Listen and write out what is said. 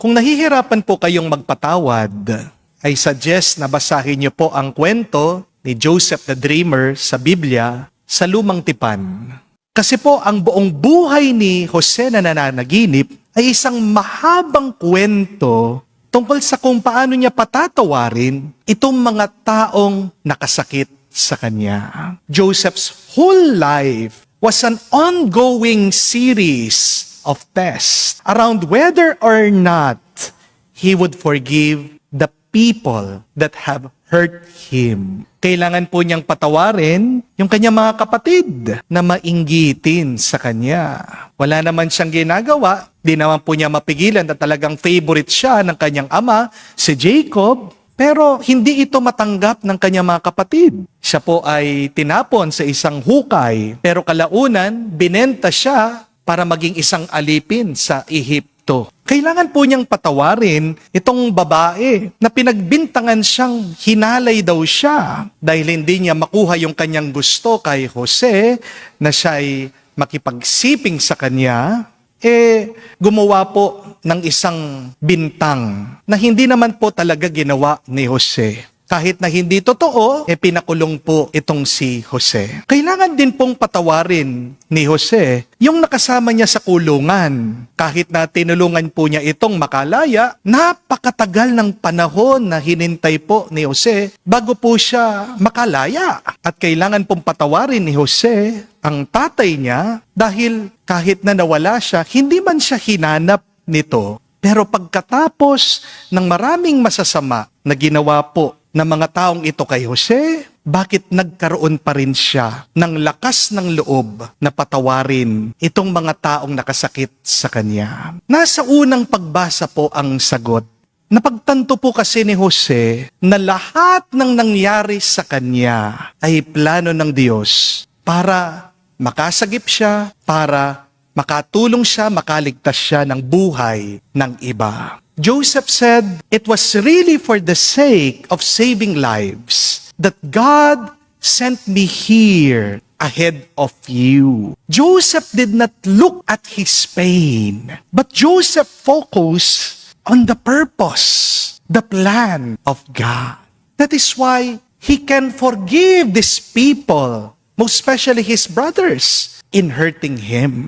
Kung nahihirapan po kayong magpatawad, I suggest na basahin niyo po ang kwento ni Joseph the Dreamer sa Biblia sa Lumang Tipan. Kasi po ang buong buhay ni Jose na nananaginip ay isang mahabang kwento tungkol sa kung paano niya patatawarin itong mga taong nakasakit sa kanya. Joseph's whole life was an ongoing series of tests around whether or not he would forgive the people that have hurt him. Kailangan po niyang patawarin yung kanyang mga kapatid na mainggitin sa kanya. Wala naman siyang ginagawa, di naman po niya mapigilan na talagang favorite siya ng kanyang ama, si Jacob, pero hindi ito matanggap ng kanyang mga kapatid. Siya po ay tinapon sa isang hukay, pero kalaunan, binenta siya para maging isang alipin sa Ehipto. Kailangan po niyang patawarin itong babae na pinagbintangan siyang hinalay daw siya dahil hindi niya makuha yung kanyang gusto kay Jose na siya ay makipagsiping sa kanya, eh gumawa po ng isang bintang na hindi naman po talaga ginawa ni Jose. Kahit na hindi totoo, eh pinakulong po itong si Jose. Kailangan din pong patawarin ni Jose yung nakasama niya sa kulungan. Kahit na tinulungan po niya itong makalaya, napakatagal ng panahon na hinintay po ni Jose bago po siya makalaya. At kailangan pong patawarin ni Jose ang tatay niya dahil kahit na nawala siya, hindi man siya hinanap nito. Pero pagkatapos ng maraming masasama na ginawa po ng mga taong ito kay Jose, bakit nagkaroon pa rin siya ng lakas ng loob na patawarin itong mga taong nakasakit sa kanya? Nasa unang pagbasa po ang sagot. Napagtanto po kasi ni Jose na lahat ng nangyari sa kanya ay plano ng Diyos para makasagip siya, para makatulong siya, makaligtas siya ng buhay ng iba. Joseph said, It was really for the sake of saving lives that God sent me here ahead of you. Joseph did not look at his pain, but Joseph focused on the purpose, the plan of God. That is why he can forgive these people, most especially his brothers, in hurting him.